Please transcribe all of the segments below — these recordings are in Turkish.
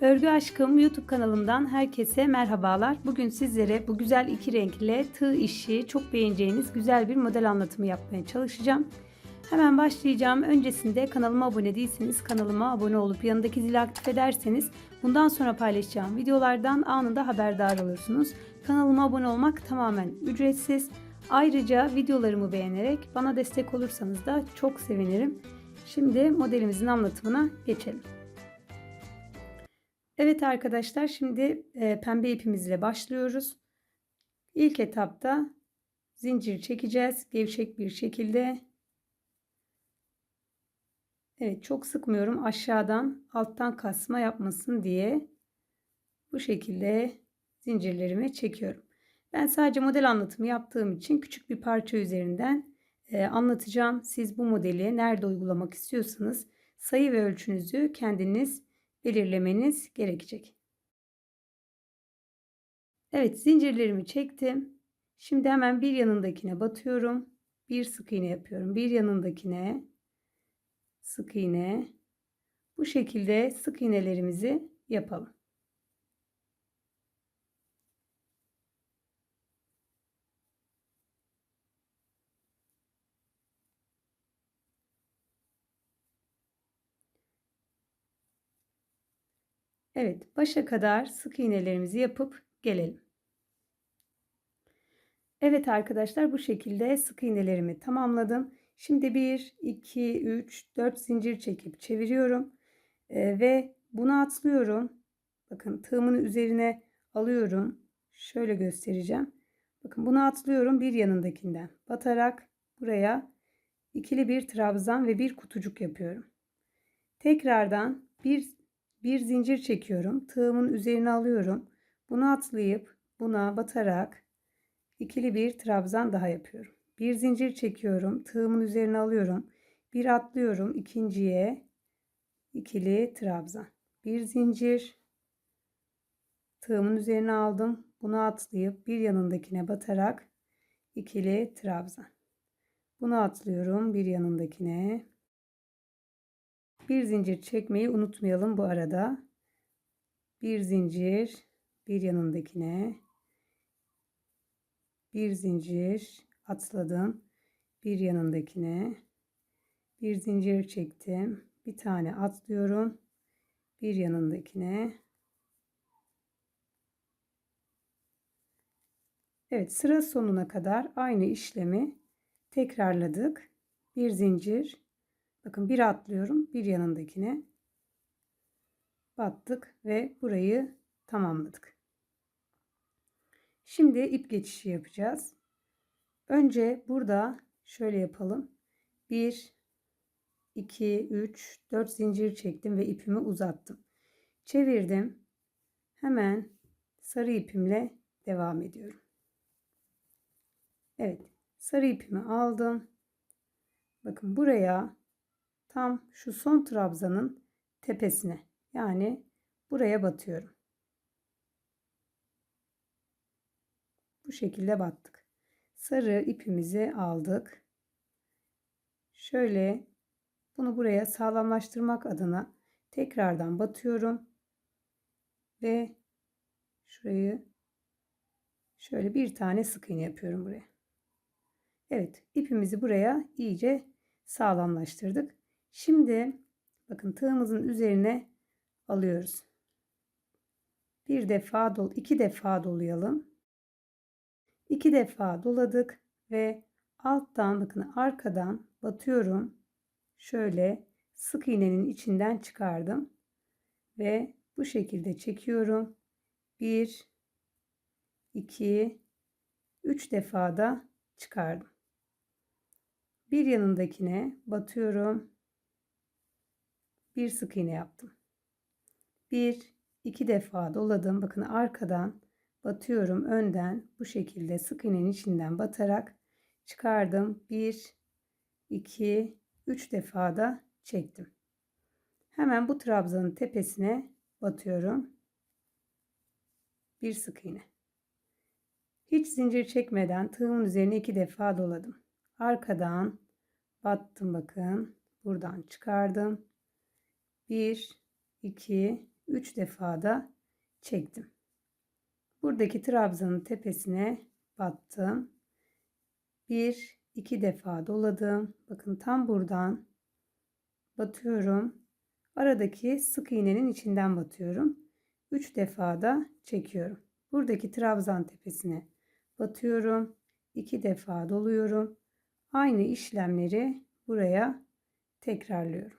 Örgü Aşkım YouTube kanalımdan herkese merhabalar. Bugün sizlere bu güzel iki renkle tığ işi çok beğeneceğiniz güzel bir model anlatımı yapmaya çalışacağım. Hemen başlayacağım. Öncesinde kanalıma abone değilseniz kanalıma abone olup yanındaki zili aktif ederseniz bundan sonra paylaşacağım videolardan anında haberdar olursunuz. Kanalıma abone olmak tamamen ücretsiz. Ayrıca videolarımı beğenerek bana destek olursanız da çok sevinirim. Şimdi modelimizin anlatımına geçelim. Evet arkadaşlar şimdi e, pembe ipimizle başlıyoruz. İlk etapta zincir çekeceğiz gevşek bir şekilde. Evet çok sıkmıyorum aşağıdan alttan kasma yapmasın diye bu şekilde zincirlerimi çekiyorum. Ben sadece model anlatımı yaptığım için küçük bir parça üzerinden e, anlatacağım. Siz bu modeli nerede uygulamak istiyorsanız sayı ve ölçünüzü kendiniz belirlemeniz gerekecek. Evet zincirlerimi çektim. Şimdi hemen bir yanındakine batıyorum. Bir sık iğne yapıyorum. Bir yanındakine sık iğne. Bu şekilde sık iğnelerimizi yapalım. Evet, başa kadar sık iğnelerimizi yapıp gelelim. Evet arkadaşlar bu şekilde sık iğnelerimi tamamladım. Şimdi 1, 2, 3, 4 zincir çekip çeviriyorum. Ee, ve bunu atlıyorum. Bakın tığımın üzerine alıyorum. Şöyle göstereceğim. Bakın bunu atlıyorum bir yanındakinden. Batarak buraya ikili bir trabzan ve bir kutucuk yapıyorum. Tekrardan bir bir zincir çekiyorum. Tığımın üzerine alıyorum. Bunu atlayıp buna batarak ikili bir trabzan daha yapıyorum. Bir zincir çekiyorum. Tığımın üzerine alıyorum. Bir atlıyorum ikinciye ikili trabzan. Bir zincir tığımın üzerine aldım. Bunu atlayıp bir yanındakine batarak ikili trabzan. Bunu atlıyorum bir yanındakine. Bir zincir çekmeyi unutmayalım bu arada. Bir zincir bir yanındakine. Bir zincir atladım. Bir yanındakine. Bir zincir çektim. Bir tane atlıyorum. Bir yanındakine. Evet sıra sonuna kadar aynı işlemi tekrarladık. Bir zincir Bakın bir atlıyorum bir yanındakine battık ve burayı tamamladık. Şimdi ip geçişi yapacağız. Önce burada şöyle yapalım. 1 2 3 4 zincir çektim ve ipimi uzattım. Çevirdim. Hemen sarı ipimle devam ediyorum. Evet, sarı ipimi aldım. Bakın buraya tam şu son trabzanın tepesine yani buraya batıyorum. Bu şekilde battık. Sarı ipimizi aldık. Şöyle bunu buraya sağlamlaştırmak adına tekrardan batıyorum. Ve şurayı şöyle bir tane sık iğne yapıyorum buraya. Evet ipimizi buraya iyice sağlamlaştırdık. Şimdi bakın tığımızın üzerine alıyoruz. Bir defa dol, iki defa dolayalım. İki defa doladık ve alttan bakın arkadan batıyorum. Şöyle sık iğnenin içinden çıkardım ve bu şekilde çekiyorum. Bir, iki, üç defa da çıkardım. Bir yanındakine batıyorum bir sık iğne yaptım. Bir, iki defa doladım. Bakın arkadan batıyorum önden bu şekilde sık iğnenin içinden batarak çıkardım. Bir, iki, üç defa da çektim. Hemen bu trabzanın tepesine batıyorum. Bir sık iğne. Hiç zincir çekmeden tığımın üzerine iki defa doladım. Arkadan battım bakın. Buradan çıkardım. 1 2 3 defa da çektim. Buradaki trabzanın tepesine battım. 1 2 defa doladım. Bakın tam buradan batıyorum. Aradaki sık iğnenin içinden batıyorum. 3 defa da çekiyorum. Buradaki trabzan tepesine batıyorum. 2 defa doluyorum. Aynı işlemleri buraya tekrarlıyorum.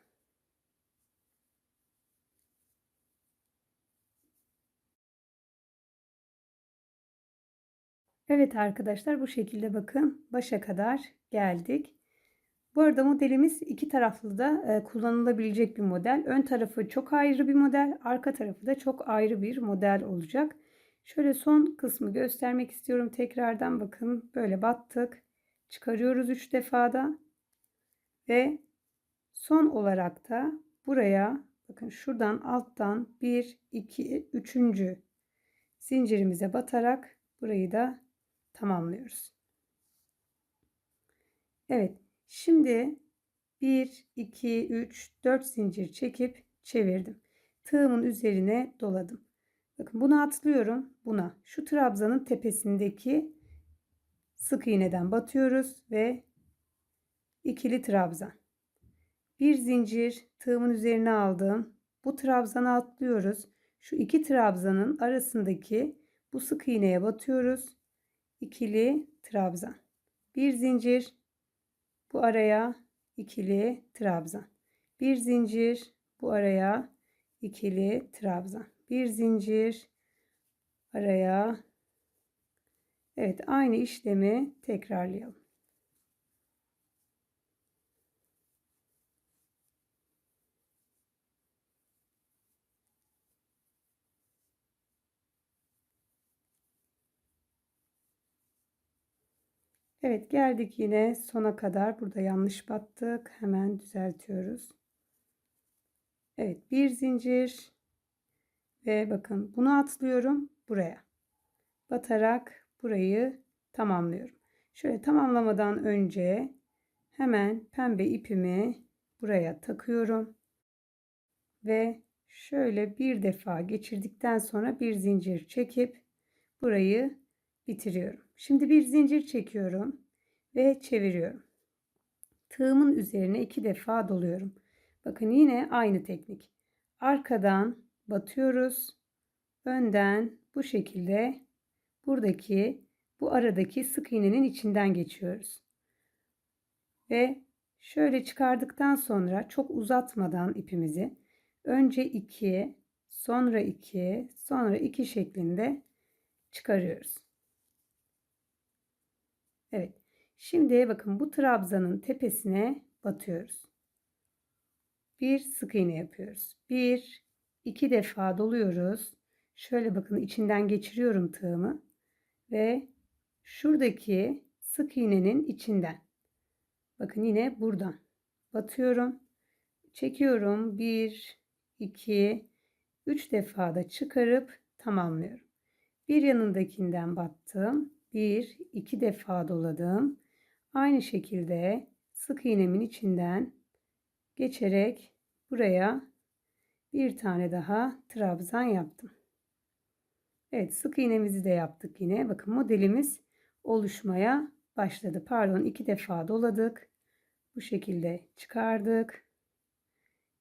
Evet arkadaşlar bu şekilde bakın başa kadar geldik. Bu arada modelimiz iki taraflı da e, kullanılabilecek bir model. Ön tarafı çok ayrı bir model, arka tarafı da çok ayrı bir model olacak. Şöyle son kısmı göstermek istiyorum tekrardan bakın böyle battık. Çıkarıyoruz 3 defada ve son olarak da buraya bakın şuradan alttan 1 2 3. zincirimize batarak burayı da tamamlıyoruz. Evet. Şimdi 1 2 3 4 zincir çekip çevirdim. Tığımın üzerine doladım. Bakın bunu atlıyorum. Buna şu trabzanın tepesindeki sık iğneden batıyoruz ve ikili trabzan. Bir zincir tığımın üzerine aldım. Bu trabzanı atlıyoruz. Şu iki trabzanın arasındaki bu sık iğneye batıyoruz ikili trabzan. Bir zincir bu araya ikili trabzan. Bir zincir bu araya ikili trabzan. Bir zincir araya Evet aynı işlemi tekrarlayalım. Evet geldik yine sona kadar. Burada yanlış battık. Hemen düzeltiyoruz. Evet bir zincir ve bakın bunu atlıyorum buraya. Batarak burayı tamamlıyorum. Şöyle tamamlamadan önce hemen pembe ipimi buraya takıyorum. Ve şöyle bir defa geçirdikten sonra bir zincir çekip burayı bitiriyorum. Şimdi bir zincir çekiyorum ve çeviriyorum. Tığımın üzerine iki defa doluyorum. Bakın yine aynı teknik. Arkadan batıyoruz. Önden bu şekilde buradaki bu aradaki sık iğnenin içinden geçiyoruz. Ve şöyle çıkardıktan sonra çok uzatmadan ipimizi önce 2, sonra 2, sonra 2 şeklinde çıkarıyoruz. Evet. Şimdi bakın bu trabzanın tepesine batıyoruz. Bir sık iğne yapıyoruz. Bir, iki defa doluyoruz. Şöyle bakın içinden geçiriyorum tığımı ve şuradaki sık iğnenin içinden. Bakın yine buradan batıyorum. Çekiyorum. Bir, iki, üç defa da çıkarıp tamamlıyorum. Bir yanındakinden battım bir iki defa doladım. Aynı şekilde sık iğnemin içinden geçerek buraya bir tane daha trabzan yaptım. Evet sık iğnemizi de yaptık yine. Bakın modelimiz oluşmaya başladı. Pardon iki defa doladık. Bu şekilde çıkardık.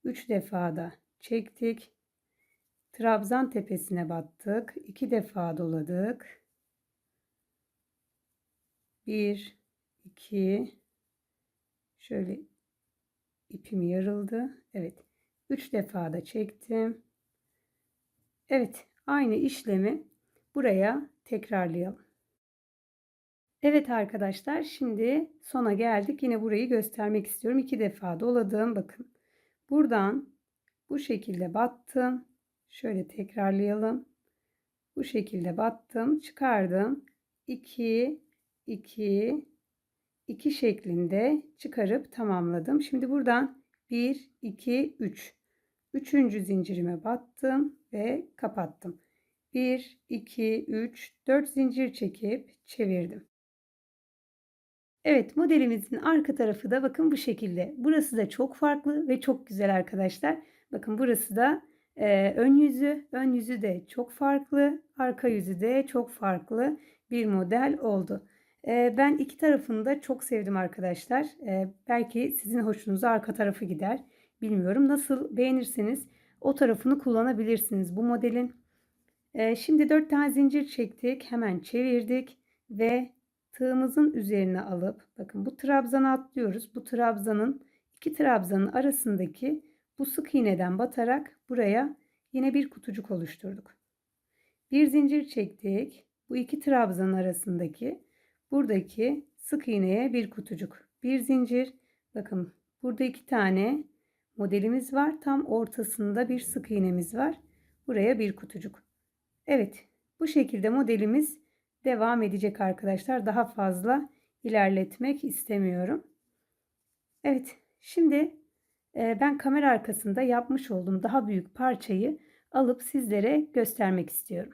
Üç defa da çektik. Trabzan tepesine battık. iki defa doladık. 1 2 şöyle ipim yarıldı. Evet. 3 defa da çektim. Evet, aynı işlemi buraya tekrarlayalım. Evet arkadaşlar, şimdi sona geldik. Yine burayı göstermek istiyorum. 2 defa doladım. Bakın. Buradan bu şekilde battım. Şöyle tekrarlayalım. Bu şekilde battım, çıkardım. 2 2 2 şeklinde çıkarıp tamamladım. Şimdi buradan 1 2 3 üçüncü zincirime battım ve kapattım. 1 2 3 4 zincir çekip çevirdim. Evet modelimizin arka tarafı da bakın bu şekilde. Burası da çok farklı ve çok güzel arkadaşlar. Bakın burası da Ee, ön yüzü, ön yüzü de çok farklı, arka yüzü de çok farklı bir model oldu. Ben iki tarafını da çok sevdim arkadaşlar. Belki sizin hoşunuza arka tarafı gider. Bilmiyorum. Nasıl beğenirseniz o tarafını kullanabilirsiniz bu modelin. Şimdi 4 tane zincir çektik. Hemen çevirdik ve tığımızın üzerine alıp bakın bu trabzanı atlıyoruz. Bu trabzanın iki trabzanın arasındaki bu sık iğneden batarak buraya yine bir kutucuk oluşturduk. Bir zincir çektik. Bu iki trabzanın arasındaki buradaki sık iğneye bir kutucuk. Bir zincir. Bakın burada iki tane modelimiz var. Tam ortasında bir sık iğnemiz var. Buraya bir kutucuk. Evet, bu şekilde modelimiz devam edecek arkadaşlar. Daha fazla ilerletmek istemiyorum. Evet, şimdi e, ben kamera arkasında yapmış olduğum daha büyük parçayı alıp sizlere göstermek istiyorum.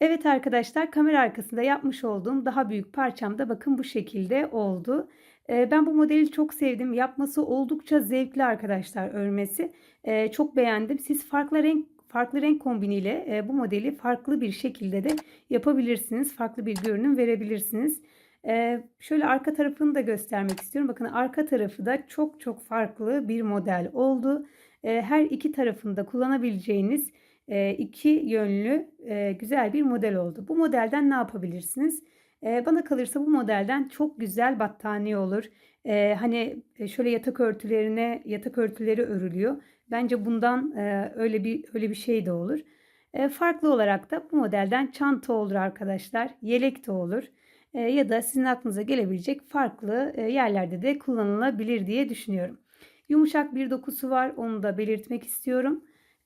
Evet arkadaşlar kamera arkasında yapmış olduğum daha büyük parçam da bakın bu şekilde oldu. E, ben bu modeli çok sevdim. Yapması oldukça zevkli arkadaşlar örmesi. E, çok beğendim. Siz farklı renk farklı renk kombiniyle e, bu modeli farklı bir şekilde de yapabilirsiniz. Farklı bir görünüm verebilirsiniz. E, şöyle arka tarafını da göstermek istiyorum. Bakın arka tarafı da çok çok farklı bir model oldu. Her iki tarafında kullanabileceğiniz iki yönlü güzel bir model oldu. Bu modelden ne yapabilirsiniz? Bana kalırsa bu modelden çok güzel battaniye olur. Hani e, şöyle yatak örtülerine yatak örtüleri örülüyor. Bence bundan öyle bir öyle bir şey de olur. Farklı olarak da bu modelden çanta olur arkadaşlar. Yelek de olur. Ya da sizin aklınıza gelebilecek farklı yerlerde de kullanılabilir diye düşünüyorum. Yumuşak bir dokusu var. Onu da belirtmek istiyorum.